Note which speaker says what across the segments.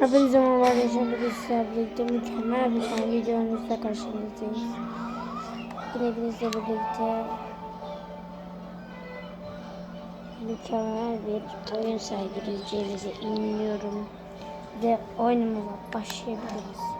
Speaker 1: Hepinize merhaba arkadaşlar. Bugün sizlerle birlikte mükemmel bir tane videomuzla karşınızdayız. Yine hepinizle birlikte mükemmel bir oyun sergileyeceğimize inanıyorum. Ve oyunumuza başlayabiliriz.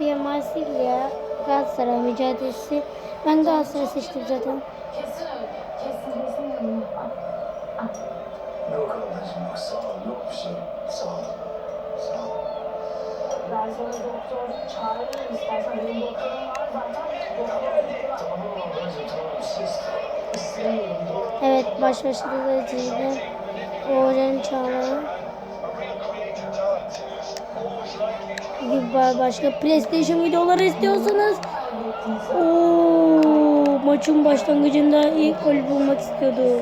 Speaker 1: Olimpiya Marsilya Galatasaray mücadelesi. Ben Galatasaray seçtim zaten.
Speaker 2: Kesin öyle. Kesin kesin.
Speaker 3: Yok ablacığım yok sağ ol yok bir şey sağ ol sağ ol.
Speaker 2: Ben sana doktor çağırırım istersen. Benim doktorum var zaten. Doktor
Speaker 3: Tamam ablacığım tamam siz istemiyorum yok.
Speaker 1: Evet baş başladı da izleyeceğim. Oğuzhan Çağlayan. Başka PlayStation videoları istiyorsanız Oo, maçın başlangıcında ilk gol bulmak istiyordu.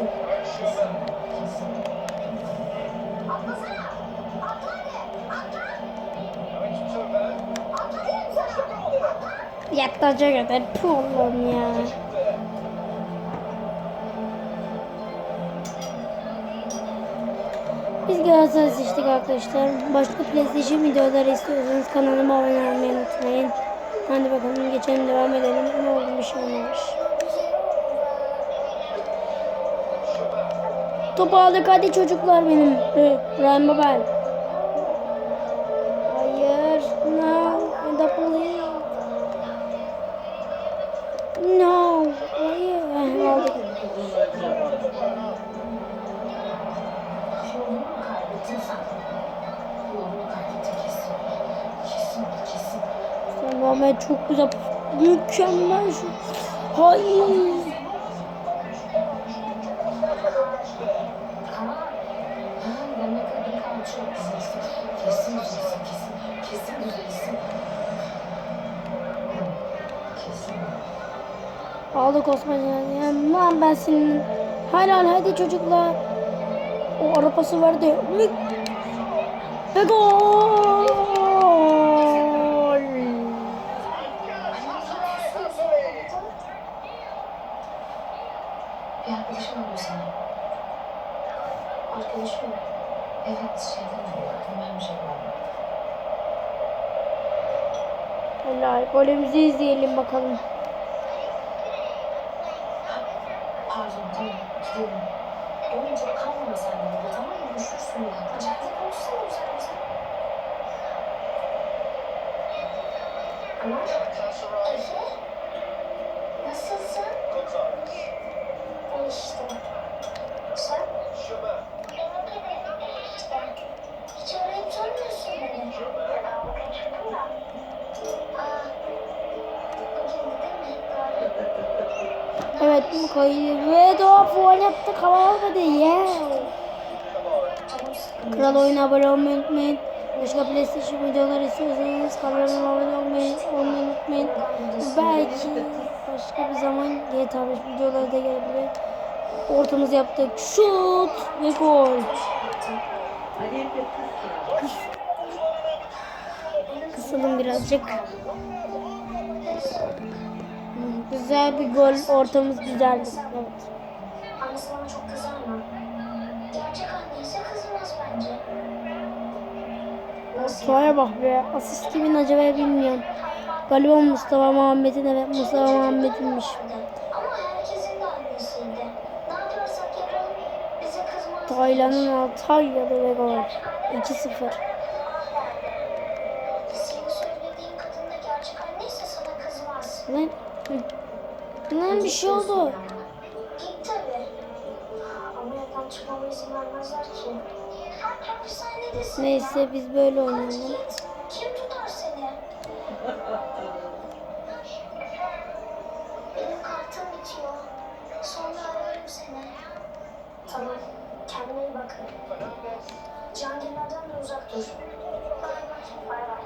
Speaker 1: Yaklaşa kadar puh Allah'ım ya. Biz Galatasaray seçtik arkadaşlar. Başka PlayStation videoları istiyorsanız kanalıma abone olmayı unutmayın. Hadi bakalım geçelim devam edelim. Ne oldu bir şey olmamış. Topu aldık hadi çocuklar benim. Ryan Babel. Hayır. No. Double it. No. Hayır. Aldık.
Speaker 2: Kesin.
Speaker 1: Sen Muhammed çok güzel. Mükemmel şu. Hayır. Aldık Osman yani. Lan ben senin. Helal hadi çocuklar. O arabası verdi. Mük. Ve gol.
Speaker 2: Bir arkadaşım mı senin? Arkadaşım? Evet şeyden arıyor. Ben bir şey.
Speaker 1: Helal. Golümüzü izleyelim bakalım.
Speaker 2: Pardon tamam gidelim. Oğlum çok kalma sen de burada tamam mı? Üşürsün ya. İçeride konuşsana güzelce. Ama Efe. Sen? Mi? Doğru.
Speaker 1: Evet bu kaydı. Ve doğa fual yaptı. Kaval almadı. Yeah.
Speaker 2: Canım sıkıldı.
Speaker 1: Kral oyuna abone olmayı unutmayın. Başka PlayStation videoları istiyorsanız kanalıma abone olmayı, olmayı unutmayın. Belki başka bir zaman GTA 5 videoları da gelebilir. Ortamızı yaptık. Şut ve gol. Kısalım birazcık. Güzel bir gol. Ortamız güzeldi. Evet.
Speaker 2: Annesi bana çok kızar mı? Gerçek anneyse
Speaker 1: Tuğaya bak be. Asist kimin acaba bilmiyorum. Galiba Mustafa Muhammed'in evet Mustafa Muhammed'inmiş.
Speaker 2: Ama.
Speaker 1: Taylan'ın Antalya'da ve gol. 2-0.
Speaker 2: Senin söylediğin kadın da gerçek anneyse sana kızmaz.
Speaker 1: Lan, lan bir şey oldu.
Speaker 2: Git tabii. Ameliyattan çıkmama izin vermezler ki. Hapishanedesin.
Speaker 1: Neyse biz böyle oynayalım.
Speaker 2: Kim tutar seni? Benim kartım bitiyor. Sonra ararım seni. Tamam. Kendine iyi bak. Cihangirlerden de uzak dur. Bay bay. Bay bay.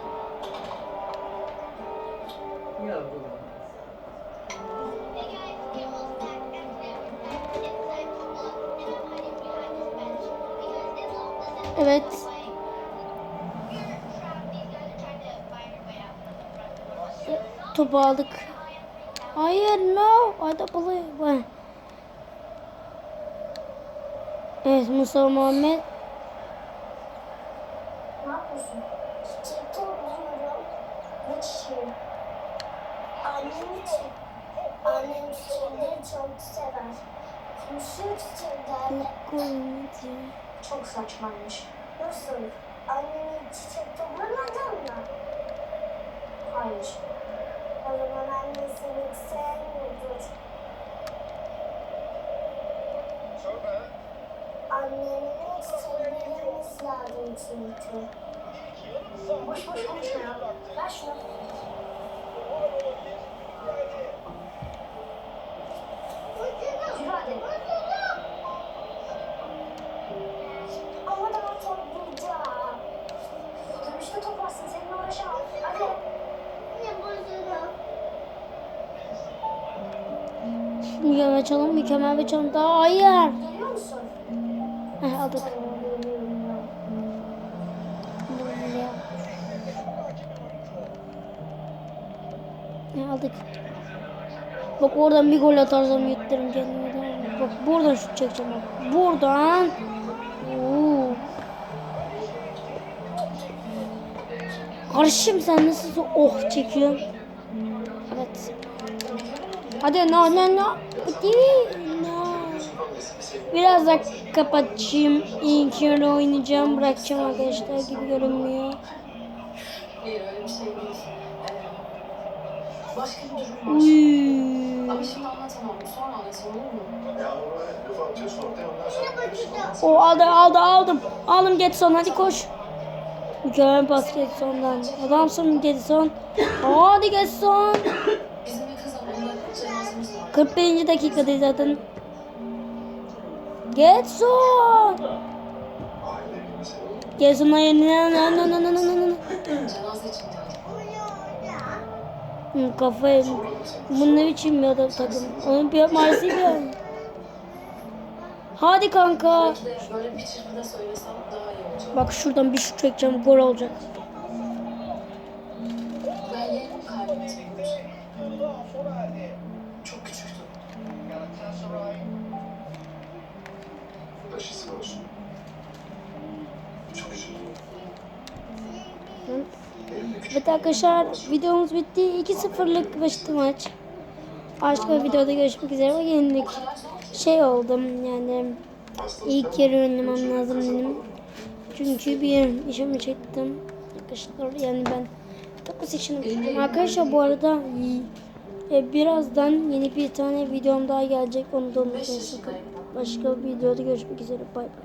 Speaker 1: Evet. topu aldık. Hayır no. Hadi play. Vay. Evet Mustafa Muhammed.
Speaker 2: Annem çiçekleri çok sever. Komşu çiçeklerle çok saçmaymış. Nasıl? Annemin çiçek toplamadın mı? Hayır. O zaman annesini sevmiyordur. Annemin çiçeklerimiz lazım çünkü. Boş boş konuşma ya. Ver şunu.
Speaker 1: Mükemmel bir çalım, mükemmel bir. Daha hayır. Heh, aldık. Ne aldık? Bak oradan bir gol atarsam yutturum kendimi. Bak buradan şut çekeceğim bak. Buradan. Oo. Karışım sen nasıl oh çekiyorsun? Evet. Hadi no no no. Biraz da kapatayım. İlk yarı oynayacağım. Bırakacağım arkadaşlar gibi görünmüyor.
Speaker 4: Hayır öyle bir şey değil. Başka bir durum var.
Speaker 1: Uy.
Speaker 4: Ama şimdi anlatamam. Sonra anlatayım olur mu?
Speaker 3: Ya oraya laf atacağız sonra da ondan sonra görüşürüz.
Speaker 1: O aldı aldı aldım. Aldım Getson hadi koş. Mükemmel pas Getson'dan. Adamsın Getson. Hadi Getson. 41. dakikadayız zaten. Getson. Getson'a yeniden. No, no, no, no, no, no. Hı, Kafayı. Bu ne biçim bir adam takım. Onun bir Marsilya. Hadi kanka. Bak şuradan bir şut çekeceğim. Gol olacak.
Speaker 3: Olsun. Çok
Speaker 1: Evet arkadaşlar videomuz bitti. 2-0'lık başladı maç. Başka bir videoda görüşmek üzere. Bak yenildik. Şey oldum yani ilk yarı oynamam lazım dedim. Çünkü bir işimi çektim. Arkadaşlar yani ben 9 yaşını bitirdim. Arkadaşlar bu arada e, birazdan yeni bir tane videom daha gelecek. Onu da unutmayın sakın. Başka bir videoda görüşmek üzere. Bay bay.